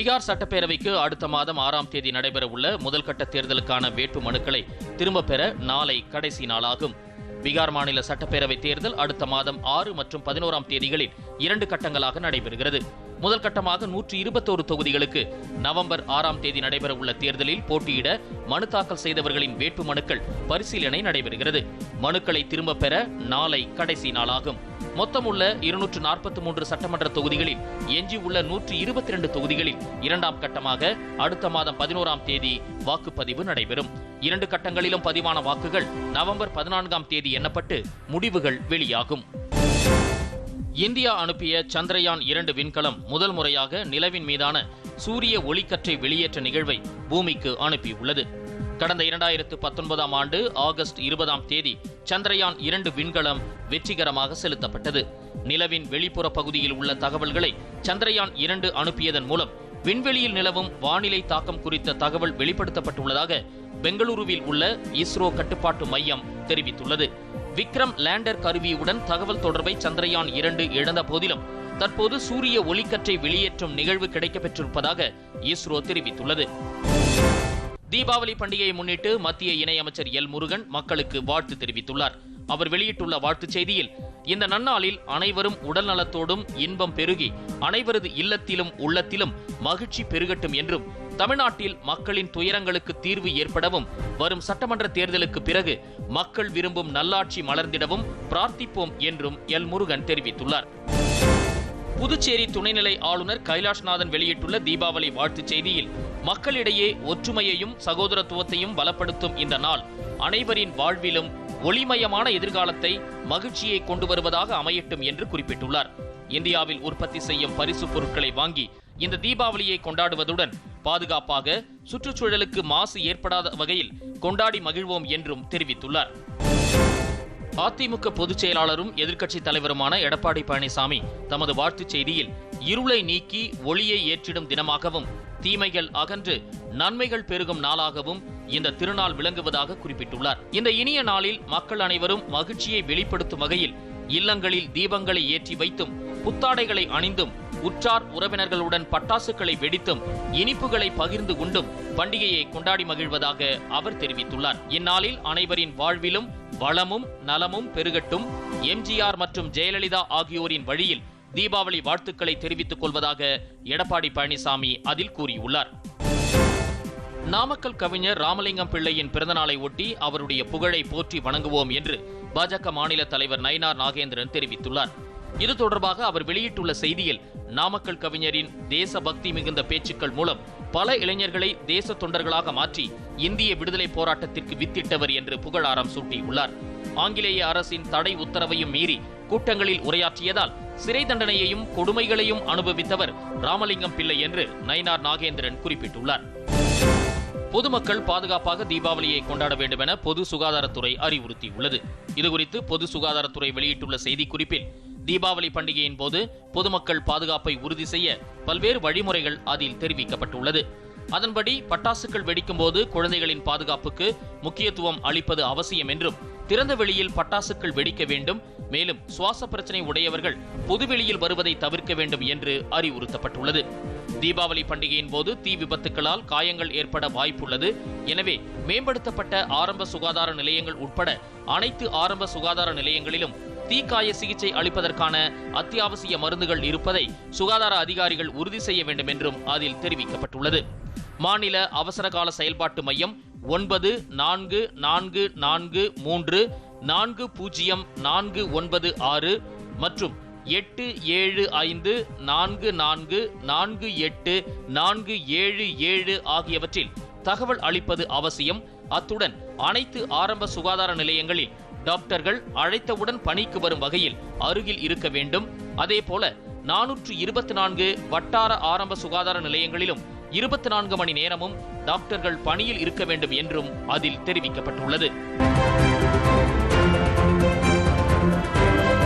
பீகார் சட்டப்பேரவைக்கு அடுத்த மாதம் ஆறாம் தேதி நடைபெறவுள்ள முதல்கட்ட தேர்தலுக்கான வேட்பு மனுக்களை திரும்பப் பெற நாளை கடைசி நாளாகும். பீகார் மாநில சட்டப்பேரவை தேர்தல் அடுத்த மாதம் ஆறு மற்றும் பதினோராம் தேதிகளில் இரண்டு கட்டங்களாக நடைபெறுகிறது. முதல் கட்டமாக நூற்று இருபத்தோரு தொகுதிகளுக்கு நவம்பர் ஆறாம் தேதி நடைபெறவுள்ள தேர்தலில் போட்டியிட மனு தாக்கல் செய்தவர்களின் வேட்பு மனுக்கள் பரிசீலனை நடைபெறுகிறது. மனுக்களை திரும்பப் பெற நாளை கடைசி நாளாகும். மொத்தமுள்ள இருநூற்று நாற்பத்தி மூன்று சட்டமன்ற தொகுதிகளில் எஞ்சியுள்ள நூற்றி இருபத்தி ரெண்டு தொகுதிகளில் இரண்டாம் கட்டமாக அடுத்த மாதம் பதினோராம் தேதி வாக்குப்பதிவு நடைபெறும். இரண்டு கட்டங்களிலும் பதிவான வாக்குகள் நவம்பர் பதினான்காம் தேதி எண்ணப்பட்டு முடிவுகள் வெளியாகும். இந்தியா அனுப்பிய சந்திரயான் இரண்டு விண்கலம் முதல் முறையாக நிலவின் மீதான சூரிய ஒளிக்கற்றை வெளியேற்ற நிகழ்வை பூமிக்கு அனுப்பியுள்ளது. கடந்த இரண்டாயிரத்து பத்தொன்பதாம் ஆண்டு ஆகஸ்ட் இருபதாம் தேதி சந்திரயான் இரண்டு விண்கலம் வெற்றிகரமாக செலுத்தப்பட்டது. நிலவின் வெளிப்புற பகுதியில் உள்ள தகவல்களை சந்திரயான் இரண்டு அனுப்பியதன் மூலம் விண்வெளியில் நிலவும் வானிலை தாக்கம் குறித்த தகவல் வெளிப்படுத்தப்பட்டுள்ளதாக பெங்களூருவில் உள்ள இஸ்ரோ கட்டுப்பாட்டு மையம் தெரிவித்துள்ளது. விக்ரம் லேண்டர் கருவியுடன் தகவல் தொடர்பை சந்திரயான் இரண்டு இழந்த போதிலும் தற்போது சூரிய ஒளிக்கற்றை வெளியேற்றும் நிகழ்வு கிடைக்கப்பெற்றிருப்பதாக இஸ்ரோ தெரிவித்துள்ளது. தீபாவளி பண்டிகையை முன்னிட்டு மத்திய இணையமைச்சர் எல் முருகன் மக்களுக்கு வாழ்த்து தெரிவித்துள்ளார். அவர் வெளியிட்டுள்ள வாழ்த்துச் செய்தியில் இந்த நன்னாளில் அனைவரும் உடல் நலத்தோடும் இன்பம் பெருகி அனைவரது இல்லத்திலும் உள்ளத்திலும் மகிழ்ச்சி பெருகட்டும் என்றும் தமிழ்நாட்டில் மக்களின் துயரங்களுக்கு தீர்வு ஏற்படவும் வரும் சட்டமன்ற தேர்தலுக்கு பிறகு மக்கள் விரும்பும் நல்லாட்சி மலர்ந்திடவும் பிரார்த்திப்போம் என்றும் எல். முருகன் தெரிவித்துள்ளார். புதுச்சேரி துணைநிலை ஆளுநர் கைலாஷ்நாதன் வெளியிட்டுள்ள தீபாவளி வாழ்த்துச் செய்தியில் மக்களிடையே ஒற்றுமையையும் சகோதரத்துவத்தையும் பலப்படுத்தும் இந்த நாள் அனைவரின் வாழ்விலும் ஒளிமயமான எதிர்காலத்தை மகிழ்ச்சியை கொண்டு வருவதாக அமையட்டும் என்று குறிப்பிட்டுள்ளார். இந்தியாவில் உற்பத்தி செய்யும் பரிசு பொருட்களை வாங்கி இந்த தீபாவளியை கொண்டாடுவதுடன் பாதுகாப்பாக சுற்றுச்சூழலுக்கு மாசு ஏற்படாத வகையில் கொண்டாடி மகிழ்வோம் என்றும் தெரிவித்துள்ளார். அதிமுக பொதுச் செயலாளரும் எதிர்க்கட்சித் தலைவருமான எடப்பாடி பழனிசாமி தமது வாழ்த்துச் செய்தியில் இருளை நீக்கி ஒளியை ஏற்றிடும் தினமாகவும் தீமைகள் அகன்று நன்மைகள் பெருகும் நாளாகவும் இந்த திருநாள் விளங்குவதாக குறிப்பிட்டுள்ளார். இந்த இனிய நாளில் மக்கள் அனைவரும் மகிழ்ச்சியை வெளிப்படுத்தும் வகையில் இல்லங்களில் தீபங்களை ஏற்றி வைத்தும் புத்தாடைகளை அணிந்தும் உற்றார் உறவினர்களுடன் பட்டாசுகளை வெடித்தும் இனிப்புகளை பகிர்ந்து கொண்டும் பண்டிகையை கொண்டாடி மகிழ்வதாக அவர் தெரிவித்துள்ளார். இந்நாளில் அனைவரின் வாழ்விலும் வளமும் நலமும் பெருகட்டும். எம்ஜிஆர் மற்றும் ஜெயலலிதா ஆகியோரின் வழியில் தீபாவளி வாழ்த்துக்களை தெரிவித்துக் கொள்வதாக எடப்பாடி பழனிசாமி அதில் கூறியுள்ளார். நாமக்கல் கவிஞர் ராமலிங்கம் பிள்ளையின் பிறந்தநாளை ஒட்டி அவருடைய புகழை போற்றி வணங்குவோம் என்று பாஜக மாநில தலைவர் நயினார் நாகேந்திரன் தெரிவித்துள்ளார். இது தொடர்பாக அவர் வெளியிட்டுள்ள செய்தியில் நாமக்கல் கவிஞரின் தேசபக்தி மிகுந்த பேச்சுக்கள் மூலம் பல இளைஞர்களை தேச தொண்டர்களாக மாற்றி இந்திய விடுதலை போராட்டத்திற்கு வித்திட்டவர் என்று புகழாரம் சூட்டியுள்ளார். ஆங்கிலேய அரசின் தடை உத்தரவையும் மீறி கூட்டங்களில் உரையாற்றியதால் சிறை தண்டனையையும் கொடுமைகளையும் அனுபவித்தவர் ராமலிங்கம் பிள்ளை என்று நயினார் நாகேந்திரன் குறிப்பிட்டுள்ளார். பொதுமக்கள் பாதுகாப்பாக தீபாவளியை கொண்டாட வேண்டும் என பொது சுகாதாரத்துறை அறிவுறுத்தியுள்ளது. இதுகுறித்து பொது சுகாதாரத்துறை வெளியிட்டுள்ள செய்திக்குறிப்பில் தீபாவளி பண்டிகையின் போது பொதுமக்கள் பாதுகாப்பை உறுதி செய்ய பல்வேறு வழிமுறைகள் அதில் தெரிவிக்கப்பட்டுள்ளது. அதன்படி பட்டாசுகள் வெடிக்கும் போது குழந்தைகளின் பாதுகாப்புக்கு முக்கியத்துவம் அளிப்பது அவசியம் என்றும் திறந்த வெளியில் பட்டாசுகள் வெடிக்க வேண்டும் மேலும் சுவாச பிரச்சனை உடையவர்கள் பொதுவெளியில் வருவதை தவிர்க்க வேண்டும் என்று அறிவுறுத்தப்பட்டுள்ளது. தீபாவளி பண்டிகையின் போது தீ விபத்துக்களால் காயங்கள் ஏற்பட வாய்ப்புள்ளது. எனவே மேம்படுத்தப்பட்ட ஆரம்ப சுகாதார நிலையங்கள் உட்பட அனைத்து ஆரம்ப சுகாதார நிலையங்களிலும் தீக்காய சிகிச்சை அளிப்பதற்கான அத்தியாவசிய மருந்துகள் இருப்பதை சுகாதார அதிகாரிகள் உறுதி செய்ய வேண்டும் என்றும் அதில் தெரிவிக்கப்பட்டுள்ளது. மாநில அவசரகால செயல்பாட்டு மையம் ஒன்பது நான்கு நான்கு நான்கு மூன்று நான்கு பூஜ்ஜியம் நான்கு ஒன்பது ஆறு மற்றும் எட்டு ஏழு ஐந்து நான்கு நான்கு நான்கு எட்டு நான்கு ஏழு ஏழு ஆகியவற்றில் தகவல் அளிப்பது அவசியம். அத்துடன் அனைத்து ஆரம்ப சுகாதார நிலையங்களில் டாக்டர்கள் அழைத்தவுடன் பணிக்கு வரும் வகையில் அருகில் இருக்க வேண்டும். அதேபோல நானூற்று இருபத்தி நான்கு வட்டார ஆரம்ப சுகாதார நிலையங்களிலும் இருபத்தி நான்கு மணி நேரமும் டாக்டர்கள் பணியில் இருக்க வேண்டும் என்றும் அதில் தெரிவிக்கப்பட்டுள்ளது.